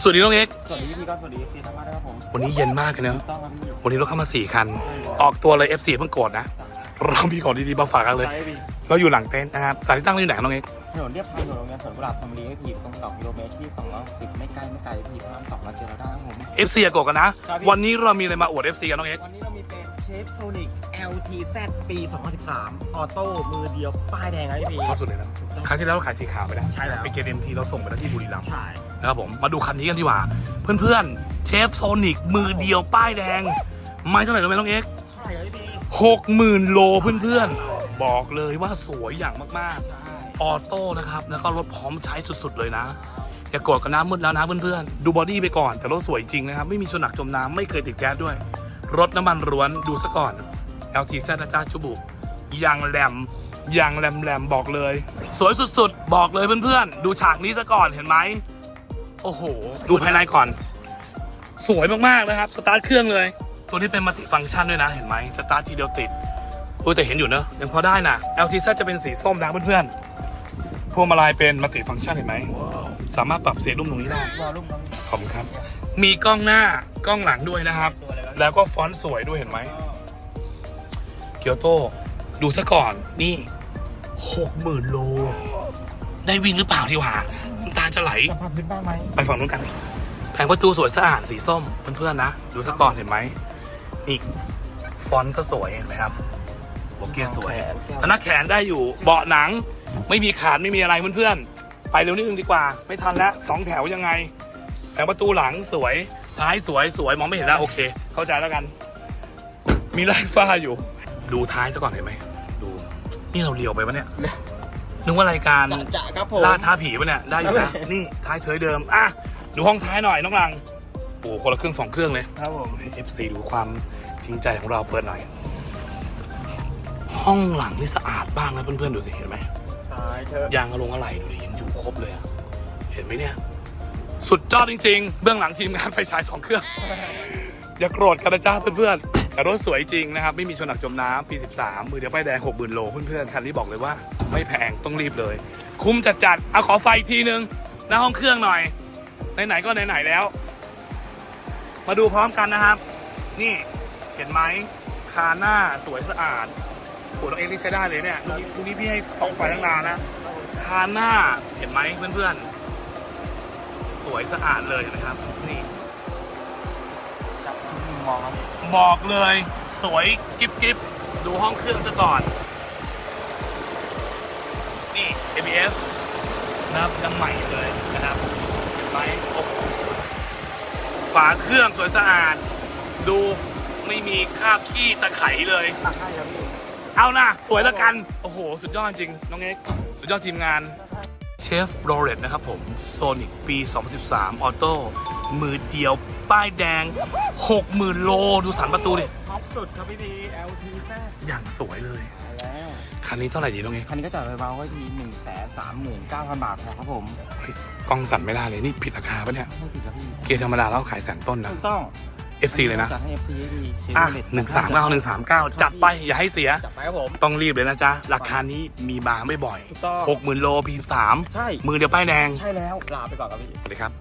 สวัสดีน้องเอ็กซ์สวัสดีพี่ก็สวัสดีเอฟซีทั้งบ้านด้วยครับผมวันนี้เย็นมากเลยเนอะถูกต้องครับพี่วันนี้รถเข้ามาสี่คัน ออกตัวเลย FC เพิ่งโกรธนะ เรามีของดีๆมาฝากกันเลยไซส์พี่เราอยู่หลังเต็นท์นะครับสถานที่ตั้งเราอยู่ไหนน้องเอ็กซ์ถนนเรียบทางถนนโรงเรียนสวนกุหลาบธนบุรีให้พี่ตรง2กิโลเมตรที่210ไม่ไกลไม่ไกลพี่พระรามสองมาเจอเราได้ครับผม FC อย่าโกรธกันนะ ครับพี่ วันนี้เรามีอะไรมาอวด FC กันน้องเอ็กซ์วันนี้เรามีเป็น เชฟโซนิก LTZ ปี 2013 ออโต้มือเดียว ป้ายแดงครับพี่ชอบสุดเลยนะครั้งที่แล้วเราขายสีขาวไปนะใช่แล้ว เป็นเกรดเอ็มทีเราส่งไปแล้วที่บุรีรัมย์ใช่นะครับผมมาดูคันนี้กันดีกว่า เพื่อนๆเชฟโซนิกมือเดียวป้ายแดง ไม่เท่าไหร่รู้ไหมน้องเอ็กซ์ใช่ครับพี่หกหมื่นโลเพื่อนๆ บอกเลยว่าสวยอย่างมากๆใช่ออโต้นะครับ แล้วก็รถพร้อมใช้สุดๆเลยนะ อย่าโกรธกันนะมืดแล้วนะเพื่อนๆ ดูบอดี้ไปก่อนแต่รถสวยจริงนะครับ ไม่มีชนหนักจมน้ำไม่เคยติดแก๊สด้วย รถน้ำมันร้วนดูซะก่อน LTZ นะจ๊ะจูบุยางแหลมยางแหลมแหลมๆบอกเลย สวยสุดๆ บอกเลยเพื่อนๆ ดูฉากนี้ซะก่อนเห็นไหมโอ้โห ดูภายในก่อน สวยมากๆนะครับ สตาร์ทเครื่องเลย ตัวนี้เป็นมัลติฟังก์ชันด้วยนะ เห็นไหมสตาร์ททีเดียวติดโอ้แต่เห็นอยู่เนอะยังพอได้นะ LTZ จะเป็นสีส้มนะเพื่อนๆพวงมาลัยเป็นมัลติฟังก์ชันเห็นไหมสามารถปรับเสียงรุ่มตรงนี้ได้ขอบคุณครับ มีกล้องหน้ากล้องหลังด้วยนะครับ แล้วก็ฟอนต์สวยด้วยเห็นไหมเกียวโต ดูซะก่อนนี่หกหมื่นโล ได้วิ่งหรือเปล่าที่ว่าน้ำตาจะไหลสัมผัสพื้นบ้างไหมไปฝั่งนู้นกัน แผงประตูสวยสะอาดสีส้มเพื่อนๆนะ ดูซะก่อนเห็นไหมนี่ฟอนต์ก็สวยเห็นไหมครับโอเกียร์สวยพนักแขนได้อยู่เบาะหนัง ไม่มีขาดไม่มีอะไรเพื่อนๆไปเร็วนิดนึงดีกว่า ไม่ทันแล้วสองแถวยังไง แผงประตูหลังสวย ท้ายสวยสวยมองไม่เห็นแล้วโอเค เข้าใจแล้วกัน มีไล่ฟ้าอยู่ ดูท้ายซะก่อนเห็นไหมดูนี่เราเลียวไปปะเนี่ยนึกว่ารายการจะจะครับผมล่าท้าผีปะเนี่ยได้อยู่นะนี่ท้ายเฉยเดิมอะดูห้องท้ายหน่อยน้องรังโอ้โหคนละเครื่องสองเครื่องเลยครับผมให้ FC ดูความจริงใจของเราเปิดหน่อย ห้องหลังนี่สะอาดบ้างนะเพื่อนๆดูสิเห็นไหมตายเธอะยางอลงอะไรดูดิยังอยู่ครบเลยอะเห็นไหมเนี่ย สุดยอดจริง ๆ เบื้องหลังทีมงานไฟฉายสองเครื่อง อย่าโกรธกันนะจ้าเพื่อนๆ แต่รถสวยจริงนะครับ ไม่มีชนหนักจมน้ำปี 13 มือเดียวป้ายแดง 6 0,000 โล เพื่อนๆ คันนี้บอกเลยว่า ไม่แพงต้องรีบเลย คุ้มจัดๆ เอาขอไฟอีกทีนึงหน้าห้องเครื่องหน่อย ไหนๆ ก็ไหนๆ แล้ว มาดูพร้อมกันนะครับ นี่เห็นไหมคาหน้าสวยสะอาดโหน้องเอ็กซ์นี่ใช้ได้เลยเนี่ยลูกนี้ลูกนี้พี่ให้สองไฟตั้งนานนะคาหน้าเห็นไหมเพื่อนๆ สวยสะอาดเลยนะครับ นี่จับที่มองครับบอกเลย สวยกิบกิบดูห้องเครื่องซะก่อน นี่ ABS นะครับยังใหม่อยู่เลยนะครับเห็นไหมโอ้โหฝาเครื่องสวยสะอาด ดูไม่มีคราบขี้ตะไคร่เลย ตักให้ครับพี่ เอานะสวยละกัน โอ้โห สุดยอดจริง น้องเอ็กซ์สุดยอดทีมงาน เชฟโรเลตนะครับผม Sonic ปี 2013 ออโต้มือเดียว ป้ายแดง 60,000 โล ดูสันประตูดิ ท็อปสุดครับพี่พี LTZ อย่างสวยเลย แล้วคันนี้เท่าไหร่ดีน้องเอ็กซ์คันนี้ก็จ่ายไปเบาๆไว้ทีหนึ่งแสนสามหมื่นเก้าพันบาทพอครับผมเฮ้ยกล้องสั่นไม่ได้เลย นี่ผิดราคาปะเนี่ย ไม่ผิดครับพี่เกียร์ธรรมดาแล้วขายแสนต้นนะถูกต้อง FC เลยนะจัดให้ FC ให้ดีเชฟอะโรเลตหนึ่งสามเก้าหนึ่งสามเก้าจัดไปอย่าให้เสีย จัดไปครับผม ต้องรีบเลยนะจ๊ะ ราคานี้มีบางไม่บ่อยถูกต้อง60,000โลพีสามใช่มือเดียวป้ายแดงใช่แล้วลาไปก่อนครับพี่ สวัสดีครับ